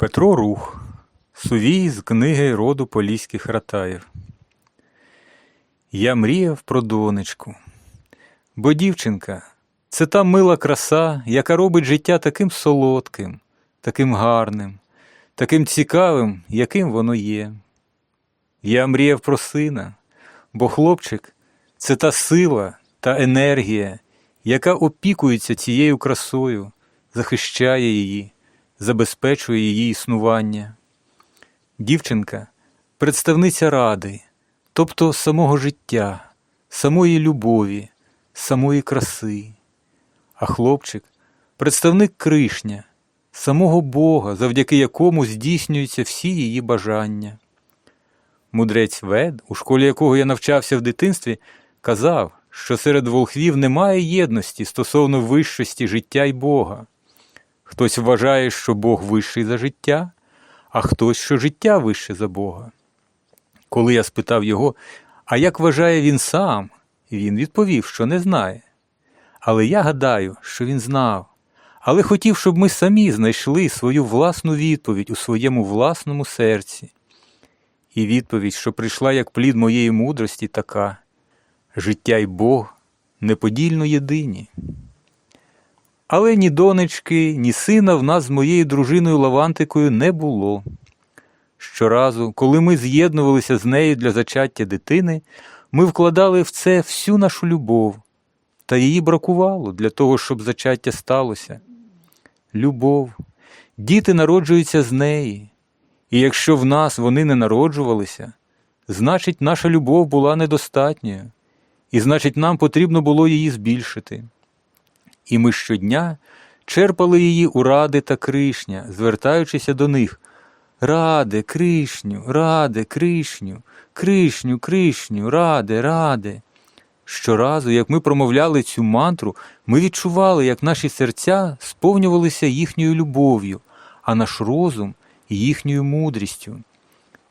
Петро Рух. Сувій з книги роду поліських ратаїв. Я мріяв про донечку. Бо дівчинка це та мила краса, яка робить життя таким солодким, таким гарним, таким цікавим, яким воно є. Я мріяв про сина, бо хлопчик це та сила, та енергія, яка опікується цією красою, захищає її, забезпечує її існування. Дівчинка представниця ради, тобто самого життя, самої любові, самої краси, а хлопчик представник Кришня, самого Бога, завдяки якому здійснюються всі її бажання. Мудрець Вед, у школі якого я навчався в дитинстві, казав, що серед волхвів немає єдності стосовно вищості життя й Бога. Хтось вважає, що Бог вищий за життя, а хтось, що життя вище за Бога. Коли я спитав його, а як вважає він сам, він відповів, що не знає. Але я гадаю, що він знав, але хотів, щоб ми самі знайшли свою власну відповідь у своєму власному серці. І відповідь, що прийшла як плід моєї мудрості, така життя й Бог неподільно єдині. Але ні донечки, ні сина в нас з моєю дружиною Лавантикою не було. Щоразу, коли ми з'єднувалися з нею для зачаття дитини, ми вкладали в це всю нашу любов, та її бракувало для того, щоб зачаття сталося. Любов, діти народжуються з неї, і якщо в нас вони не народжувалися, значить наша любов була недостатньою, і значить нам потрібно було її збільшити. І ми щодня черпали її у ради та Кришня, звертаючися до них. Раде, Кришню, раде, Кришню, Кришню, Кришню, раде, раде. Щоразу, як ми промовляли цю мантру, ми відчували, як наші серця сповнювалися їхньою любов'ю, а наш розум їхньою мудрістю.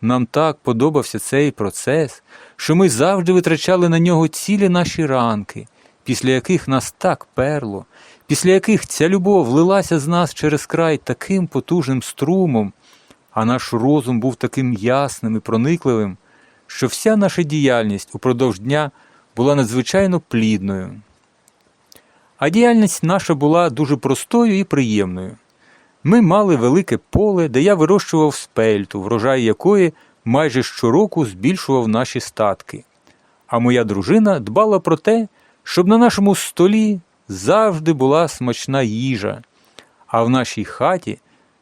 Нам так подобався цей процес, що ми завжди витрачали на нього цілі наші ранки, після яких нас так перло, після яких ця любов влилася з нас через край таким потужним струмом, а наш розум був таким ясним і проникливим, що вся наша діяльність упродовж дня була надзвичайно плідною. А діяльність наша була дуже простою і приємною. Ми мали велике поле, де я вирощував спельту, врожай якої майже щороку збільшував наші статки. А моя дружина дбала про те, щоб на нашому столі завжди була смачна їжа, а в нашій хаті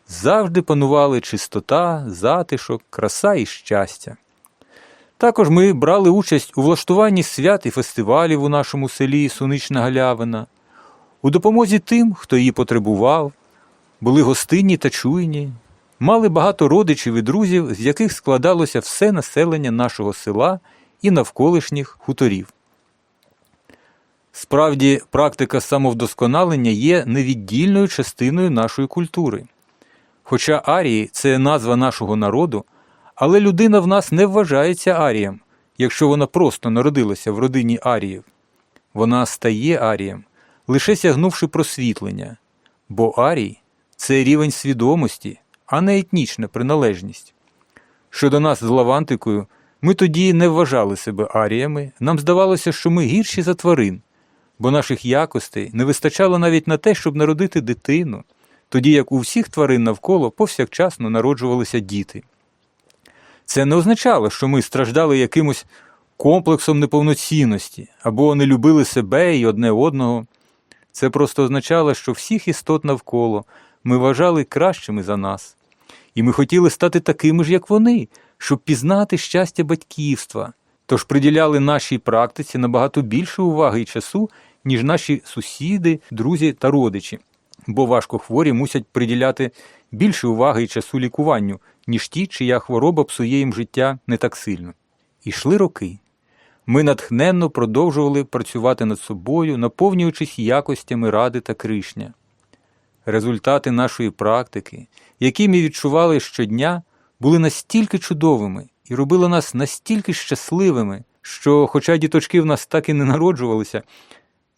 завжди панували чистота, затишок, краса і щастя. Також ми брали участь у влаштуванні свят і фестивалів у нашому селі Сунична Галявина, у допомозі тим, хто її потребував, були гостинні та чуйні, мали багато родичів і друзів, з яких складалося все населення нашого села і навколишніх хуторів. Справді, практика самовдосконалення є невіддільною частиною нашої культури. Хоча арії це назва нашого народу, але людина в нас не вважається арієм, якщо вона просто народилася в родині аріїв. Вона стає арієм, лише сягнувши просвітлення, бо арій це рівень свідомості, а не етнічна приналежність. Щодо нас з Лавантикою, ми тоді не вважали себе аріями, нам здавалося, що ми гірші за тварин, бо наших якостей не вистачало навіть на те, щоб народити дитину, тоді як у всіх тварин навколо повсякчасно народжувалися діти. Це не означало, що ми страждали якимось комплексом неповноцінності або не любили себе і одне одного. Це просто означало, що всіх істот навколо ми вважали кращими за нас, і ми хотіли стати такими ж, як вони, щоб пізнати щастя батьківства, тож приділяли нашій практиці набагато більше уваги і часу, ніж наші сусіди, друзі та родичі, бо важко хворі мусять приділяти більше уваги і часу лікуванню, ніж ті, чия хвороба псує їм життя не так сильно. Ішли роки. Ми натхненно продовжували працювати над собою, наповнюючись якостями ради та кришня. Результати нашої практики, які ми відчували щодня, були настільки чудовими і робили нас настільки щасливими, що, хоча діточки в нас так і не народжувалися,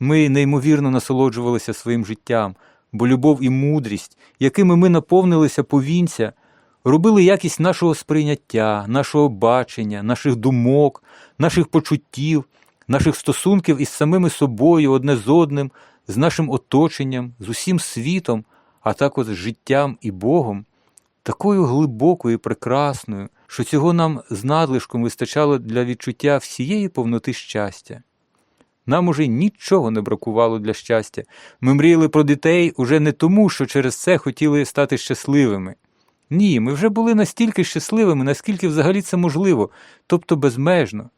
ми неймовірно насолоджувалися своїм життям, бо любов і мудрість, якими ми наповнилися повінця, робили якість нашого сприйняття, нашого бачення, наших думок, наших почуттів, наших стосунків із самими собою, одне з одним, з нашим оточенням, з усім світом, а також з життям і Богом, такою глибокою і прекрасною, що цього нам з надлишком вистачало для відчуття всієї повноти щастя. Нам уже нічого не бракувало для щастя. Ми мріяли про дітей уже не тому, що через це хотіли стати щасливими. Ні, ми вже були настільки щасливими, наскільки взагалі це можливо, тобто безмежно,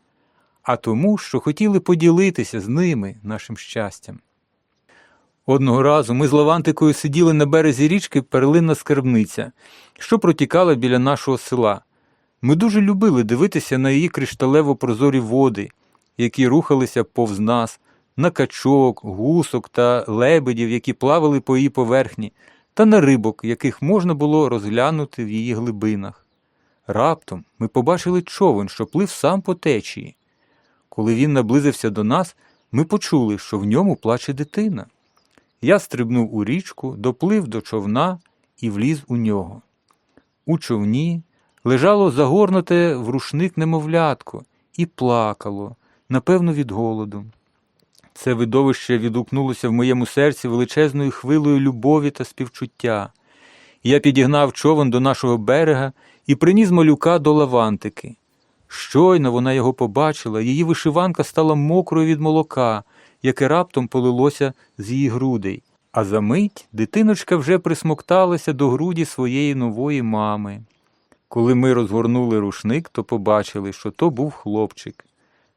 а тому, що хотіли поділитися з ними нашим щастям. Одного разу ми з Лавантикою сиділи на березі річки Перлинна скарбниця, що протікала біля нашого села. Ми дуже любили дивитися на її кришталево прозорі води, які рухалися повз нас, на качок, гусок та лебедів, які плавали по її поверхні, та на рибок, яких можна було розглянути в її глибинах. Раптом ми побачили човен, що плив сам по течії. Коли він наблизився до нас, ми почули, що в ньому плаче дитина. Я стрибнув у річку, доплив до човна і вліз у нього. У човні лежало загорнуте в рушник немовлятко і плакало, напевно, від голоду. Це видовище відгукнулося в моєму серці величезною хвилою любові та співчуття. Я підігнав човен до нашого берега і приніс малюка до лавантики. Щойно вона його побачила, її вишиванка стала мокрою від молока, яке раптом полилося з її грудей. А за мить дитиночка вже присмокталася до груді своєї нової мами. Коли ми розгорнули рушник, то побачили, що то був хлопчик.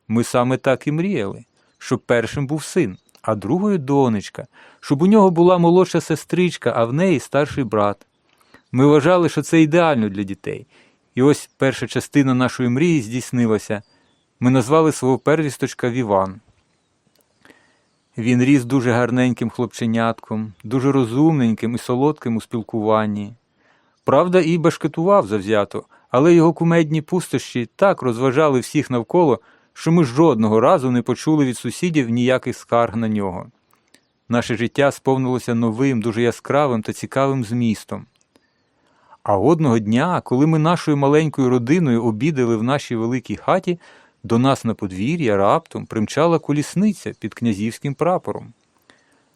Ми саме так і мріяли, щоб першим був син, а другою донечка, щоб у нього була молодша сестричка, а в неї старший брат. Ми вважали, що це ідеально для дітей. І ось перша частина нашої мрії здійснилася. Ми назвали свого первісточка Віван. Він ріс дуже гарненьким хлопченятком, дуже розумненьким і солодким у спілкуванні. Правда, і башкетував завзято, але його кумедні пустощі так розважали всіх навколо, що ми жодного разу не почули від сусідів ніяких скарг на нього. Наше життя сповнилося новим, дуже яскравим та цікавим змістом. А одного дня, коли ми нашою маленькою родиною обідали в нашій великій хаті, до нас на подвір'я раптом примчала колісниця під князівським прапором.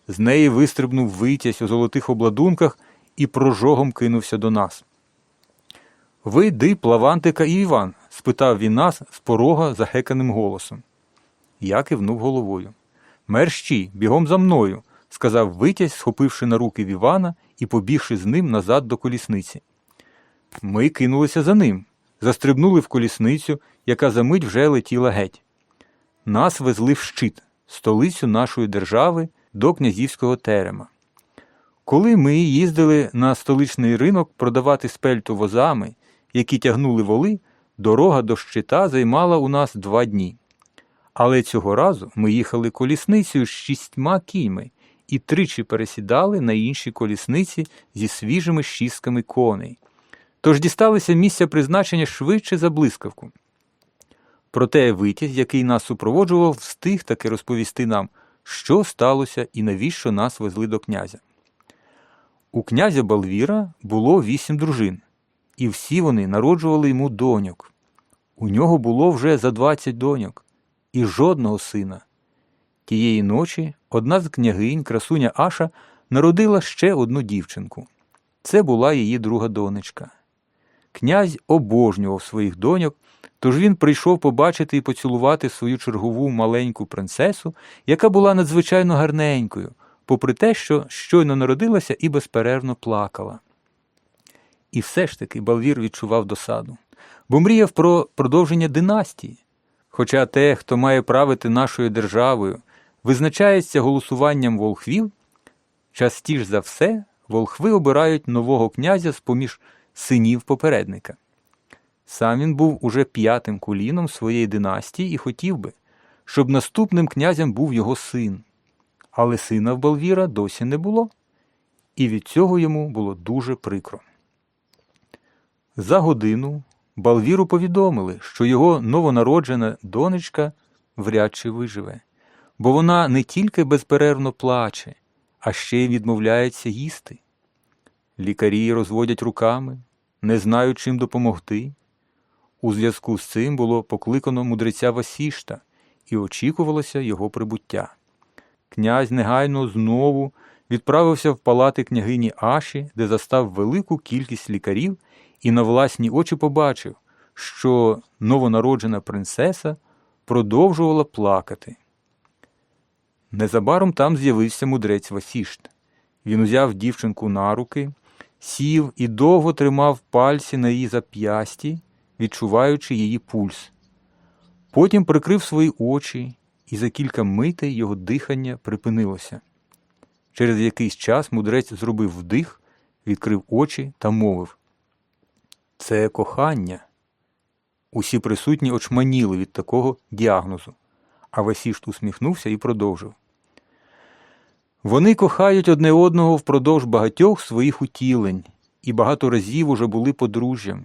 З неї вистрибнув витязь у золотих обладунках і прожогом кинувся до нас. Ви дип, Лавантика і Іван? спитав він нас з порога захеканим голосом. Я кивнув головою. Мерщі, бігом за мною, сказав витязь, схопивши на руки Івана і побігши з ним назад до колісниці. Ми кинулися за ним, застрибнули в колісницю, яка за мить вже летіла геть. Нас везли в щит, столицю нашої держави, до князівського терема. Коли ми їздили на столичний ринок продавати спельту возами, які тягнули воли, дорога до щита займала у нас два дні. Але цього разу ми їхали колісницею з шістьма кіньми і тричі пересідали на інші колісниці зі свіжими шістками коней. Тож дісталися місця призначення швидше за блискавку. Проте витязь, який нас супроводжував, встиг таки розповісти нам, що сталося і навіщо нас везли до князя. У князя Балвіра було вісім дружин, і всі вони народжували йому доньок. У нього було вже за двадцять доньок, і жодного сина. Тієї ночі одна з княгинь, красуня Аша, народила ще одну дівчинку. Це була її друга донечка. Князь обожнював своїх доньок, тож він прийшов побачити і поцілувати свою чергову маленьку принцесу, яка була надзвичайно гарненькою, попри те, що щойно народилася і безперервно плакала. І все ж таки Балвір відчував досаду, бо мріяв про продовження династії. Хоча те, хто має правити нашою державою, визначається голосуванням волхвів, частіш за все волхви обирають нового князя з поміж синів попередника. Сам він був уже п'ятим куліном своєї династії і хотів би, щоб наступним князем був його син. Але сина в Балвіра досі не було, і від цього йому було дуже прикро. За годину Балвіру повідомили, що його новонароджена донечка вряд чи виживе, бо вона не тільки безперервно плаче, а ще й відмовляється їсти. Лікарі розводять руками, не знають, чим допомогти. У зв'язку з цим було покликано мудреця Васішта і очікувалося його прибуття. Князь негайно знову відправився в палати княгині Аші, де застав велику кількість лікарів і на власні очі побачив, що новонароджена принцеса продовжувала плакати. Незабаром там з'явився мудрець Васішт. Він узяв дівчинку на руки, сів і довго тримав пальці на її зап'ясті, відчуваючи її пульс. Потім прикрив свої очі, і за кілька митей його дихання припинилося. Через якийсь час мудрець зробив вдих, відкрив очі та мовив Це кохання. Усі присутні очманіли від такого діагнозу, а Васішт усміхнувся і продовжив. Вони кохають одне одного впродовж багатьох своїх утілень і багато разів уже були подружжям.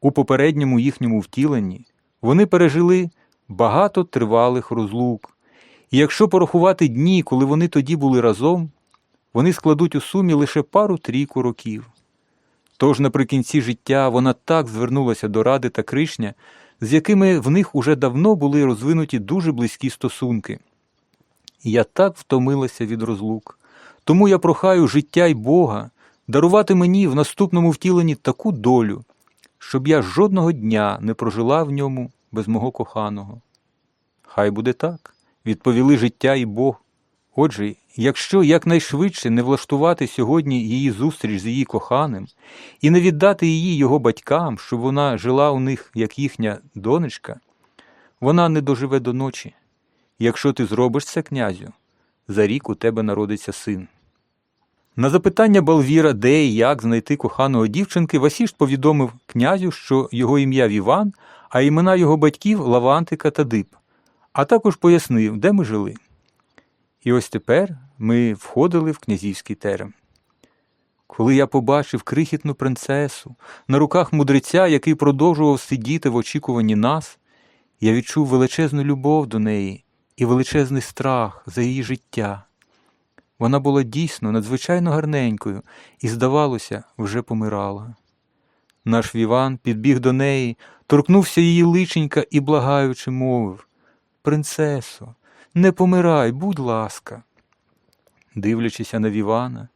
У попередньому їхньому втіленні вони пережили багато тривалих розлук, і якщо порахувати дні, коли вони тоді були разом, вони складуть у сумі лише пару трійку років. Тож наприкінці життя вона так звернулася до Ради та Кришня, з якими в них уже давно були розвинуті дуже близькі стосунки. Я так втомилася від розлук. Тому я прохаю життя й Бога дарувати мені в наступному втіленні таку долю, щоб я жодного дня не прожила в ньому без мого коханого. Хай буде так, відповіли життя і Бог. Отже, якщо якнайшвидше не влаштувати сьогодні її зустріч з її коханим і не віддати її його батькам, щоб вона жила у них як їхня донечка, вона не доживе до ночі. Якщо ти зробиш це, князю, за рік у тебе народиться син. На запитання Балвіра, де і як знайти коханого дівчинки, Васішт повідомив князю, що його ім'я Віван, а імена його батьків Лавантика та Дип, а також пояснив, де ми жили. І ось тепер ми входили в князівський терем. Коли я побачив крихітну принцесу на руках мудреця, який продовжував сидіти в очікуванні нас, я відчув величезну любов до неї і величезний страх за її життя. Вона була дійсно надзвичайно гарненькою і, здавалося, вже помирала. Наш Віван підбіг до неї, торкнувся її личенька і, благаючи, мовив Принцесо, не помирай, будь ласка. Дивлячися на Вівана,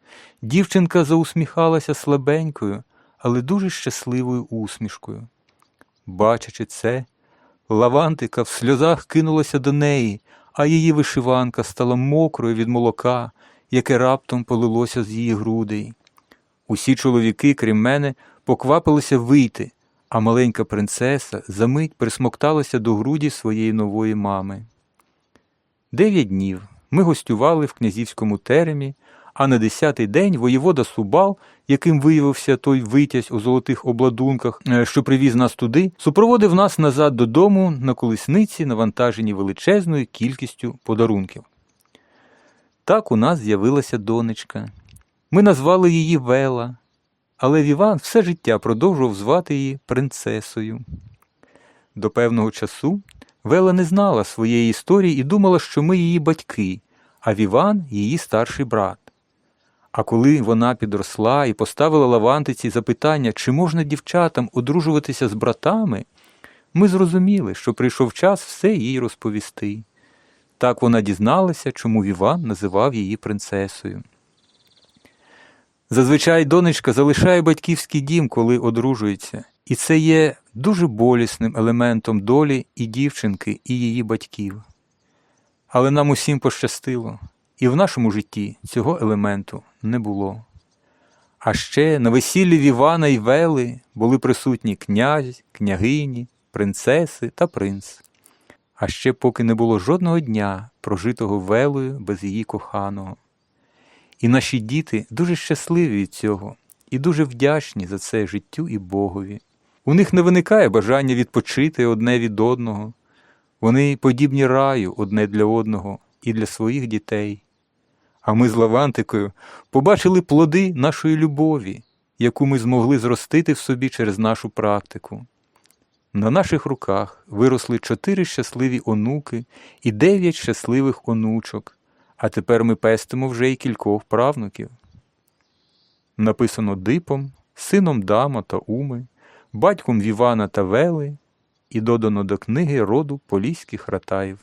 дівчинка заусміхалася слабенькою, але дуже щасливою усмішкою. Бачачи це, Лавантика в сльозах кинулася до неї, а її вишиванка стала мокрою від молока, яке раптом полилося з її грудей. Усі чоловіки, крім мене, поквапилися вийти, а маленька принцеса за мить присмокталася до груді своєї нової мами. Дев'ять днів ми гостювали в князівському теремі, а на десятий день воєвода Субал, яким виявився той витязь у золотих обладунках, е, що привіз нас туди, супроводив нас назад додому на колесниці, навантажені величезною кількістю подарунків. Так у нас з'явилася донечка. Ми назвали її Вела, але Віван все життя продовжував звати її принцесою. До певного часу Вела не знала своєї історії і думала, що ми її батьки, а Віван її старший брат. А коли вона підросла і поставила Лавантиці запитання, чи можна дівчатам одружуватися з братами, ми зрозуміли, що прийшов час все їй розповісти. Так вона дізналася, чому Віван називав її принцесою. Зазвичай донечка залишає батьківський дім, коли одружується, і це є дуже болісним елементом долі і дівчинки, і її батьків. Але нам усім пощастило, і в нашому житті цього елементу не було. А ще на весіллі Вівана і Вели були присутні князь, княгині, принцеси та принц. А ще поки не було жодного дня, прожитого Велою без її коханого. І наші діти дуже щасливі від цього і дуже вдячні за це життю і Богові. У них не виникає бажання відпочити одне від одного. Вони подібні раю одне для одного і для своїх дітей. А ми з Лавантикою побачили плоди нашої любові, яку ми змогли зростити в собі через нашу практику. На наших руках виросли чотири щасливі онуки і дев'ять щасливих онучок, А тепер ми пестимо вже й кількох правнуків. Написано Дипом, сином Дама та Уми, батьком Вівана та Вели, і додано до книги роду поліських ратаїв.